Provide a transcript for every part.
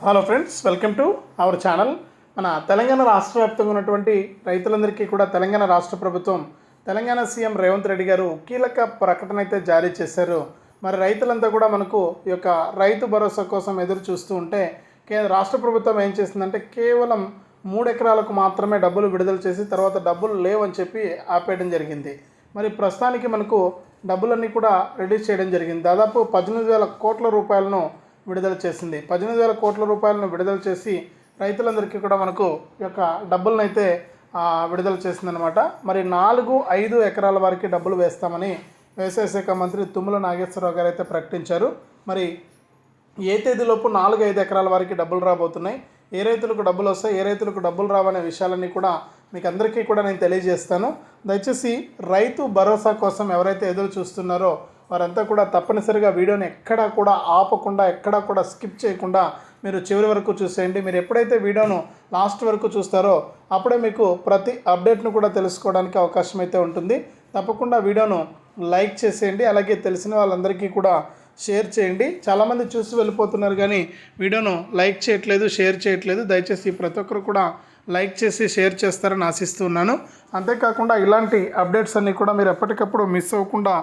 Hello friends welcome to our channel మన తెలంగాణ రాష్ట్ర వ్యాప్తంగా ఉన్నటువంటి రైతులందరికీ కూడా తెలంగాణ రాష్ట్ర ప్రభుత్వం తెలంగాణ సీఎం రేవంత్ రెడ్డి గారు కీలక ప్రకటన అయితే జారీ చేశారు. మరి రైతులంతా కూడా మనకు ఈ యొక్క రైతు భరోసా కోసం ఎదురు చూస్తూ ఉంటే కేంద్ర రాష్ట్ర ప్రభుత్వం ఏం చేసిందంటే కేవలం మూడు ఎకరాలకు మాత్రమే డబ్బులు విడుదల చేసి తర్వాత డబ్బులు లేవని చెప్పి ఆపేయడం జరిగింది. మరి ప్రస్తుతానికి మనకు డబ్బులన్నీ కూడా రిలీజ్ చేయడం జరిగింది. దాదాపు పద్దెనిమిది వేల కోట్ల రూపాయలను విడుదల చేసింది. పద్దెనిమిది వేల కోట్ల రూపాయలను విడుదల చేసి రైతులందరికీ కూడా మనకు యొక్క డబ్బులను అయితే విడుదల చేసిందనమాట మరి నాలుగు ఐదు ఎకరాల వారికి డబ్బులు వేస్తామని వ్యవసాయ శాఖ మంత్రి తుమ్మల నాగేశ్వరరావు గారు అయితే ప్రకటించారు. మరి ఏ తేదీలోపు నాలుగు ఐదు ఎకరాల వారికి డబ్బులు రాబోతున్నాయి? ఏ రైతులకు డబ్బులు వస్తాయి? ఏ రైతులకు డబ్బులు రావనే విషయాలన్నీ కూడా మీకు అందరికీ కూడా నేను తెలియజేస్తాను. దయచేసి రైతు భరోసా కోసం ఎవరైతే ఎదురు చూస్తున్నారో వారంతా కూడా తప్పనిసరిగా వీడియోని ఎక్కడా కూడా ఆపకుండా ఎక్కడా కూడా స్కిప్ చేయకుండా మీరు చివరి వరకు చూసేయండి. మీరు ఎప్పుడైతే వీడియోను లాస్ట్ వరకు చూస్తారో అప్పుడే మీకు ప్రతి అప్డేట్ను కూడా తెలుసుకోవడానికి అవకాశం అయితే ఉంటుంది. తప్పకుండా వీడియోను లైక్ చేసేయండి. అలాగే తెలిసిన వాళ్ళందరికీ కూడా షేర్ చేయండి. చాలామంది చూసి వెళ్ళిపోతున్నారు కానీ వీడియోను లైక్ చేయట్లేదు షేర్ చేయట్లేదు. దయచేసి ప్రతి ఒక్కరు కూడా లైక్ చేసి షేర్ చేస్తారని ఆశిస్తున్నాను. అంతేకాకుండా ఇలాంటి అప్డేట్స్ అన్నీ కూడా మీరు ఎప్పటికప్పుడు మిస్ అవ్వకుండా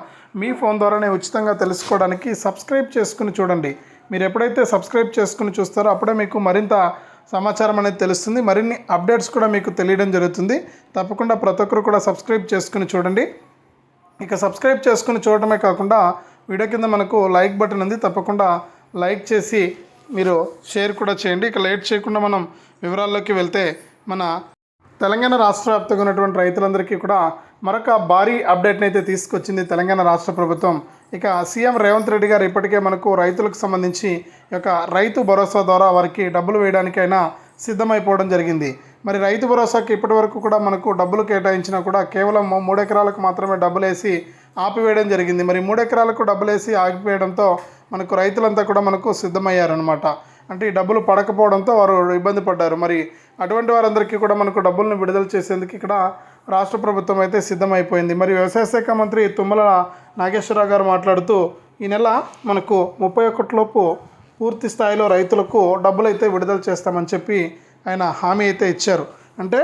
మీ ఫోన్ ద్వారానే ఉచితంగా తెలుసుకోవడానికి సబ్స్క్రైబ్ చేసుకుని చూడండి. మీరు ఎప్పుడైతే సబ్స్క్రైబ్ చేసుకుని చూస్తారో అప్పుడే మీకు మరింత సమాచారం అనేది తెలుస్తుంది. మరిన్ని అప్డేట్స్ కూడా మీకు తెలియడం జరుగుతుంది. తప్పకుండా ప్రతి ఒక్కరు కూడా సబ్స్క్రైబ్ చేసుకుని చూడండి. ఇక సబ్స్క్రైబ్ చేసుకుని చూడటమే కాకుండా వీడియో కింద మనకు లైక్ బటన్ ఉంది. తప్పకుండా లైక్ చేసి మీరు షేర్ కూడా చేయండి. ఇక లేట్ చేయకుండా మనం వివరాల్లోకి వెళ్తే మన తెలంగాణ రాష్ట్ర వ్యాప్తంగా ఉన్నటువంటి రైతులందరికీ కూడా మరొక భారీ అప్డేట్ని అయితే తీసుకొచ్చింది తెలంగాణ రాష్ట్ర ప్రభుత్వం. ఇక సీఎం రేవంత్ రెడ్డి గారు ఇప్పటికే మనకు రైతులకు సంబంధించి యొక్క రైతు భరోసా ద్వారా వారికి డబ్బులు వేయడానికైనా సిద్ధమైపోవడం జరిగింది. మరి రైతు భరోసాకి ఇప్పటి వరకు కూడా మనకు డబ్బులు కేటాయించినా కూడా కేవలం మూడు ఎకరాలకు మాత్రమే డబ్బులు వేసి ఆపివేయడం జరిగింది. మరి మూడు ఎకరాలకు డబ్బులు వేసి ఆగిపోయడంతో మనకు రైతులంతా కూడా మనకు సిద్ధమయ్యారనమాట అంటే ఈ డబ్బులు పడకపోవడంతో వారు ఇబ్బంది పడ్డారు. మరి అటువంటి వారందరికీ కూడా మనకు డబ్బులను విడుదల చేసేందుకు ఇక్కడ రాష్ట్ర ప్రభుత్వం అయితే సిద్ధమైపోయింది. మరి వ్యవసాయ శాఖ మంత్రి తుమ్మల నాగేశ్వరరావు గారు మాట్లాడుతూ ఈ నెల మనకు ముప్పై ఒకటిలోపు పూర్తి స్థాయిలో రైతులకు డబ్బులు అయితే విడుదల చేస్తామని చెప్పి ఆయన హామీ అయితే ఇచ్చారు. అంటే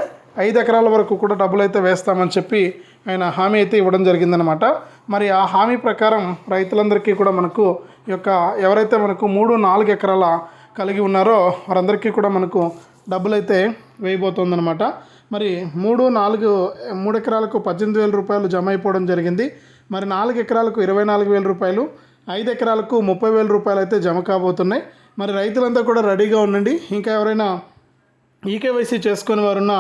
ఐదు ఎకరాల వరకు కూడా డబ్బులు అయితే వేస్తామని చెప్పి ఆయన హామీ అయితే ఇవ్వడం జరిగిందనమాట మరి ఆ హామీ ప్రకారం రైతులందరికీ కూడా మనకు ఈ యొక్క ఎవరైతే మనకు మూడు నాలుగు ఎకరాల కలిగి ఉన్నారో వారందరికీ కూడా మనకు డబ్బులు అయితే వేయబోతోందనమాట మరి మూడు నాలుగు మూడు ఎకరాలకు పద్దెనిమిది వేల రూపాయలు జమ అయిపోవడం జరిగింది. మరి నాలుగు ఎకరాలకు ఇరవై నాలుగు వేల రూపాయలు ఐదు ఎకరాలకు ముప్పై వేల రూపాయలు అయితే జమ కాబోతున్నాయి. మరి రైతులంతా కూడా రెడీగా ఉండండి. ఇంకా ఎవరైనా ఈకేవైసీ చేసుకుని వారున్నా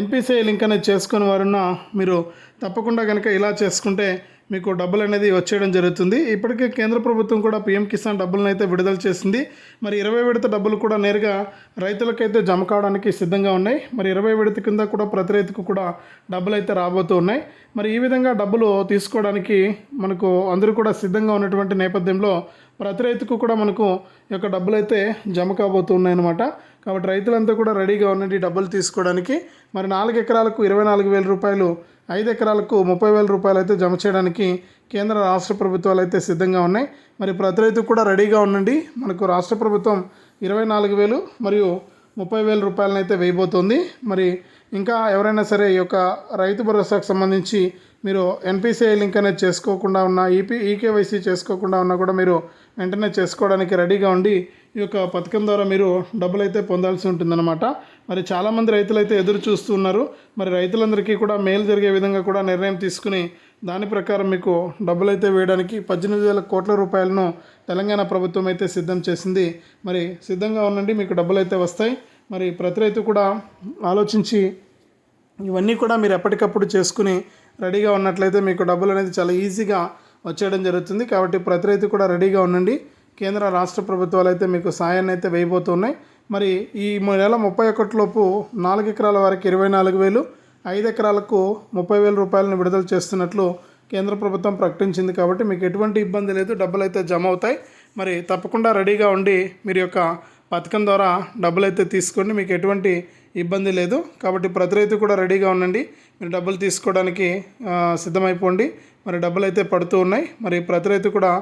ఎన్పిసిఐ లింక్ అనేది చేసుకుని వారున్నా మీరు తప్పకుండా కనుక ఇలా చేసుకుంటే మీకు డబ్బులు అనేది వచ్చేయడం జరుగుతుంది. ఇప్పటికే కేంద్ర ప్రభుత్వం కూడా పీఎం కిసాన్ డబ్బులను అయితే విడుదల చేసింది. మరి ఇరవై విడత డబ్బులు కూడా నేరుగా రైతులకైతే జమ కావడానికి సిద్ధంగా ఉన్నాయి. మరి ఇరవై విడత కింద కూడా ప్రతి రైతుకు కూడా డబ్బులు అయితే రాబోతూ ఉన్నాయి. మరి ఈ విధంగా డబ్బులు తీసుకోవడానికి మనకు అందరూ కూడా సిద్ధంగా ఉన్నటువంటి నేపథ్యంలో ప్రతి రైతుకు కూడా మనకు యొక్క డబ్బులు అయితే జమ కాబోతున్నాయన్నమాట. కాబట్టి రైతులంతా కూడా రెడీగా ఉండండి డబ్బులు తీసుకోవడానికి. మరి నాలుగు ఎకరాలకు ఇరవై నాలుగు వేల రూపాయలు ఐదు ఎకరాలకు ముప్పై వేల రూపాయలు అయితే జమ చేయడానికి కేంద్ర రాష్ట్ర ప్రభుత్వాలు అయితే సిద్ధంగా ఉన్నాయి. మరి ప్రతి రైతు కూడా రెడీగా ఉండండి. మనకు రాష్ట్ర ప్రభుత్వం ఇరవై నాలుగు వేలు మరియు ముప్పై వేల రూపాయలను అయితే వేయబోతోంది. మరి ఇంకా ఎవరైనా సరే ఈ యొక్క రైతు భరోసాకు సంబంధించి మీరు ఎన్పిసిఐ లింక్ అనేది చేసుకోకుండా ఉన్న ఈపీ ఈకేవైసీ చేసుకోకుండా ఉన్నా కూడా మీరు వెంటనే చేసుకోవడానికి రెడీగా ఉండి ఈ యొక్క పథకం ద్వారా మీరు డబ్బులు అయితే పొందాల్సి ఉంటుందన్నమాట. మరి చాలామంది రైతులు అయితే ఎదురు చూస్తున్నారు మరి రైతులందరికీ కూడా మేలు జరిగే విధంగా కూడా నిర్ణయం తీసుకుని దాని ప్రకారం మీకు డబ్బులు అయితే వేయడానికి పద్దెనిమిది వేల కోట్ల రూపాయలను తెలంగాణ ప్రభుత్వం అయితే సిద్ధం చేసింది. మరి సిద్ధంగా ఉండండి మీకు డబ్బులు అయితే వస్తాయి. మరి ప్రతి రైతు కూడా ఆలోచించి ఇవన్నీ కూడా మీరు ఎప్పటికప్పుడు చేసుకుని రెడీగా ఉన్నట్లయితే మీకు డబ్బులు అనేది చాలా ఈజీగా వచ్చేయడం జరుగుతుంది. కాబట్టి ప్రతి రైతు కూడా రెడీగా ఉండండి. కేంద్ర రాష్ట్ర ప్రభుత్వాలు అయితే మీకు సాయాన్ని అయితే వేయబోతున్నాయి. మరి ఈ నెల ముప్పై ఒకటిలోపు నాలుగు ఎకరాల వరకు ఇరవై నాలుగు వేలు ఐదు ఎకరాలకు ముప్పై వేల రూపాయలను విడుదల చేస్తున్నట్లు కేంద్ర ప్రభుత్వం ప్రకటించింది. కాబట్టి మీకు ఎటువంటి ఇబ్బంది లేదు. డబ్బులు అయితే జమ అవుతాయి. మరి తప్పకుండా రెడీగా ఉండి మీరు యొక్క పథకం ద్వారా డబ్బులు అయితే తీసుకోండి మీకు ఎటువంటి ఇబ్బంది లేదు. కాబట్టి ప్రతి రైతు కూడా రెడీగా ఉండండి. మీరు డబ్బులు తీసుకోవడానికి సిద్ధమైపోండి. మరి డబ్బులు అయితే పడుతూ ఉన్నాయి. మరి ప్రతి రైతు కూడా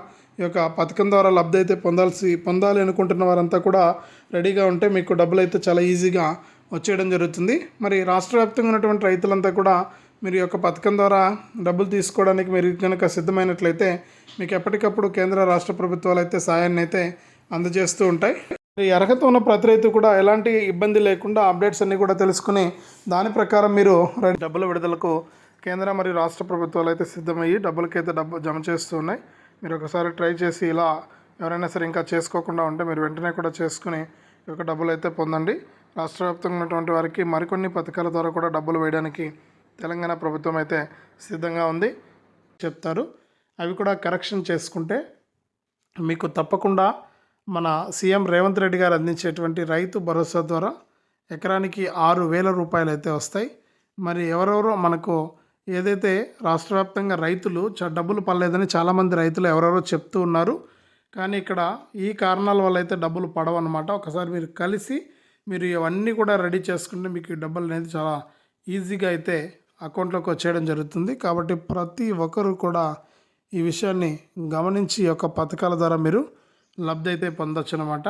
ఈ యొక్క పథకం ద్వారా లబ్ధి అయితే పొందాల్సి పొందాలి అనుకుంటున్న వారంతా కూడా రెడీగా ఉంటే మీకు డబ్బులు అయితే చాలా ఈజీగా వచ్చేయడం జరుగుతుంది. మరి రాష్ట్ర వ్యాప్తంగా ఉన్నటువంటి రైతులంతా కూడా మీరు ఈ యొక్క పథకం ద్వారా డబ్బులు తీసుకోవడానికి మీరు కనుక సిద్ధమైనట్లయితే మీకు ఎప్పటికప్పుడు కేంద్ర రాష్ట్ర ప్రభుత్వాలు అయితే సాయాన్ని అయితే అందజేస్తూ ఉంటాయి. ఈ అర్హత ఉన్న ప్రతి రైతు కూడా ఎలాంటి ఇబ్బంది లేకుండా అప్డేట్స్ అన్నీ కూడా తెలుసుకుని దాని ప్రకారం మీరు డబ్బుల విడుదలకు కేంద్ర మరియు రాష్ట్ర ప్రభుత్వాలు అయితే సిద్ధమయ్యి డబ్బులకైతే డబ్బు జమ చేస్తూ ఉన్నాయి మీరు ఒకసారి ట్రై చేసి ఇలా ఎవరైనా సరే ఇంకా చేసుకోకుండా ఉంటే మీరు వెంటనే కూడా చేసుకుని ఈ యొక్క డబ్బులు అయితే పొందండి. రాష్ట్ర వ్యాప్తంగా ఉన్నటువంటి వారికి మరికొన్ని పథకాల ద్వారా కూడా డబ్బులు వేయడానికి తెలంగాణ ప్రభుత్వం అయితే సిద్ధంగా ఉంది చెప్తారు. అవి కూడా కరెక్షన్ చేసుకుంటే మీకు తప్పకుండా మన సీఎం రేవంత్ రెడ్డి గారు అందించేటువంటి రైతు భరోసా ద్వారా ఎకరానికి ఆరు వేల రూపాయలు అయితే వస్తాయి. మరి ఎవరెవరో మనకు ఏదైతే రాష్ట్ర వ్యాప్తంగా రైతులు చ డబ్బులు పడలేదని చాలామంది రైతులు ఎవరెవరో చెప్తూ ఉన్నారు. కానీ ఇక్కడ ఈ కారణాల వల్ల అయితే డబ్బులు పడవన్నమాట. ఒకసారి మీరు కలిసి మీరు ఇవన్నీ కూడా రెడీ చేసుకుంటే మీకు ఈ డబ్బులు అనేది చాలా ఈజీగా అయితే అకౌంట్లోకి వచ్చేయడం జరుగుతుంది. కాబట్టి ప్రతి ఒక్కరూ కూడా ఈ విషయాన్ని గమనించి ఈ యొక్క పథకాల ద్వారా మీరు లబ్ధి అయితే పొందొచ్చు అనమాట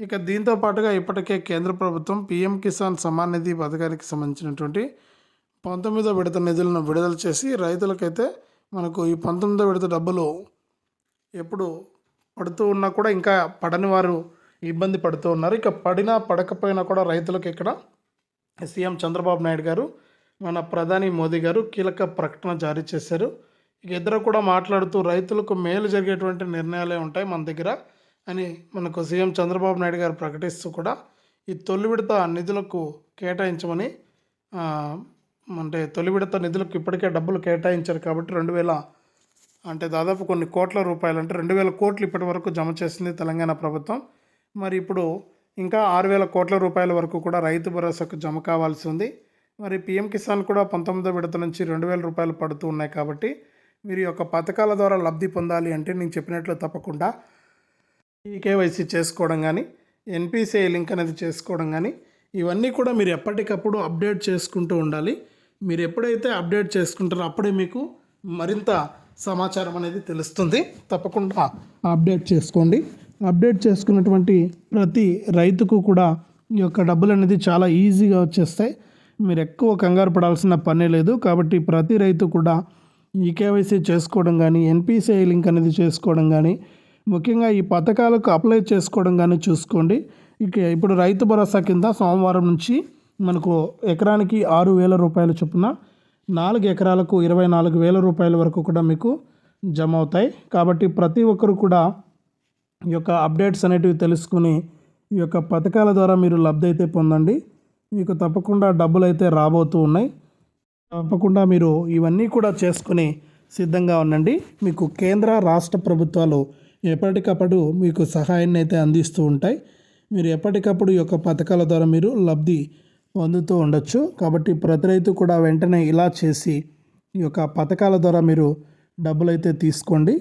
ఇక దీంతో పాటుగా ఇప్పటికే కేంద్ర ప్రభుత్వం పీఎం కిసాన్ సమాన్ నిధి పథకానికి సంబంధించినటువంటి పంతొమ్మిదో విడత నిధులను విడుదల చేసి రైతులకైతే మనకు ఈ పంతొమ్మిదో విడత డబ్బులు ఎప్పుడు పడుతూ ఉన్నా కూడా ఇంకా పడని వారు ఇబ్బంది పడుతూ ఉన్నారు. ఇక పడినా పడకపోయినా కూడా రైతులకు ఇక్కడ సీఎం చంద్రబాబు నాయుడు గారు మన ప్రధాని మోదీ గారు కీలక ప్రకటన జారీ చేశారు. ఇక ఇద్దరు కూడా మాట్లాడుతూ రైతులకు మేలు జరిగేటువంటి నిర్ణయాలే ఉంటాయి మన దగ్గర. అని మనకు సీఎం చంద్రబాబు నాయుడు గారు ప్రకటిస్తూ కూడా ఈ తొలి విడత నిధులకు కేటాయించమని అంటే తొలి విడత నిధులకు ఇప్పటికే డబ్బులు కేటాయించారు కాబట్టి రెండు వేల అంటే దాదాపు కొన్ని కోట్ల రూపాయలు అంటే రెండు వేల కోట్లు ఇప్పటి వరకు జమ చేసింది తెలంగాణ ప్రభుత్వం. మరి ఇప్పుడు ఇంకా ఆరు వేల కోట్ల రూపాయల వరకు కూడా రైతు భరోసాకు జమ కావాల్సి ఉంది. మరి పిఎం కిసాన్ కూడా పంతొమ్మిదో విడత నుంచి రెండు వేల రూపాయలు పడుతూ ఉన్నాయి కాబట్టి మీరు ఈ యొక్క పథకాల ద్వారా లబ్ధి పొందాలి అంటే నేను చెప్పినట్లు తప్పకుండా ఈకేవైసీ చేసుకోవడం కానీ ఎన్పిసిఐ లింక్ అనేది చేసుకోవడం కానీ ఇవన్నీ కూడా మీరు ఎప్పటికప్పుడు అప్డేట్ చేసుకుంటూ ఉండాలి. మీరు ఎప్పుడైతే అప్డేట్ చేసుకుంటారో అప్పుడే మీకు మరింత సమాచారం అనేది తెలుస్తుంది. తప్పకుండా అప్డేట్ చేసుకోండి. అప్డేట్ చేసుకున్నటువంటి ప్రతి రైతుకు కూడా ఈ యొక్క డబ్బులు అనేది చాలా ఈజీగా వచ్చేస్తాయి. మీరు ఎక్కువ కంగారు పడాల్సిన పనే లేదు. కాబట్టి ప్రతి రైతు కూడా ఈ కేవైసీ చేసుకోవడం కానీ ఎన్పిసిఐ లింక్ అనేది చేసుకోవడం కానీ ముఖ్యంగా ఈ పథకాలకు అప్లై చేసుకోవడం కానీ చూసుకోండి. ఇక ఇప్పుడు రైతు భరోసా కింద సోమవారం నుంచి మనకు ఎకరానికి ఆరు వేల రూపాయల చొప్పున నాలుగు ఎకరాలకు ఇరవై నాలుగు వేల రూపాయల వరకు కూడా మీకు జమ అవుతాయి కాబట్టి ప్రతి ఒక్కరు కూడా ఈ యొక్క అప్డేట్స్ అనేటివి తెలుసుకుని ఈ యొక్క పథకాల ద్వారా మీరు లబ్ధి అయితే పొందండి. మీకు తప్పకుండా డబ్బులు అయితే రాబోతూ ఉన్నాయి. తప్పకుండా మీరు ఇవన్నీ కూడా చేసుకుని సిద్ధంగా ఉండండి. మీకు కేంద్ర రాష్ట్ర ప్రభుత్వాలు ఎప్పటికప్పుడు మీకు సహాయాన్ని అయితే అందిస్తూ ఉంటాయి. మీరు ఎప్పటికప్పుడు ఈ యొక్క పథకాల ద్వారా మీరు లబ్ధి పొందుతూ ఉండొచ్చు. కాబట్టి ప్రతి రైతు కూడా వెంటనే ఇలా చేసి ఈ యొక్క పథకాల ద్వారా మీరు డబ్బులు అయితే తీసుకోండి.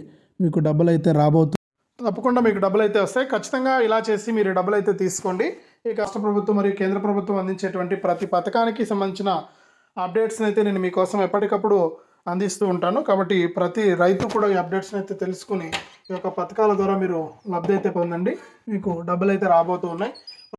మీకు డబ్బులు అయితే రాబోతుంది తప్పకుండా మీకు డబ్బులు అయితే వస్తాయి. ఖచ్చితంగా ఇలా చేసి మీరు డబ్బులు అయితే తీసుకోండి. ఈ రాష్ట్ర ప్రభుత్వం మరియు కేంద్ర ప్రభుత్వం అందించేటువంటి ప్రతి పథకానికి సంబంధించిన అప్డేట్స్ని అయితే నేను మీకోసం ఎప్పటికప్పుడు అందిస్తూ ఉంటాను. కాబట్టి ప్రతి రైతు కూడా ఈ అప్డేట్స్ని అయితే తెలుసుకుని ఈ యొక్క పథకాల ద్వారా మీరు లబ్ధి అయితే పొందండి. మీకు డబ్బులు అయితే రాబోతూ ఉన్నాయి.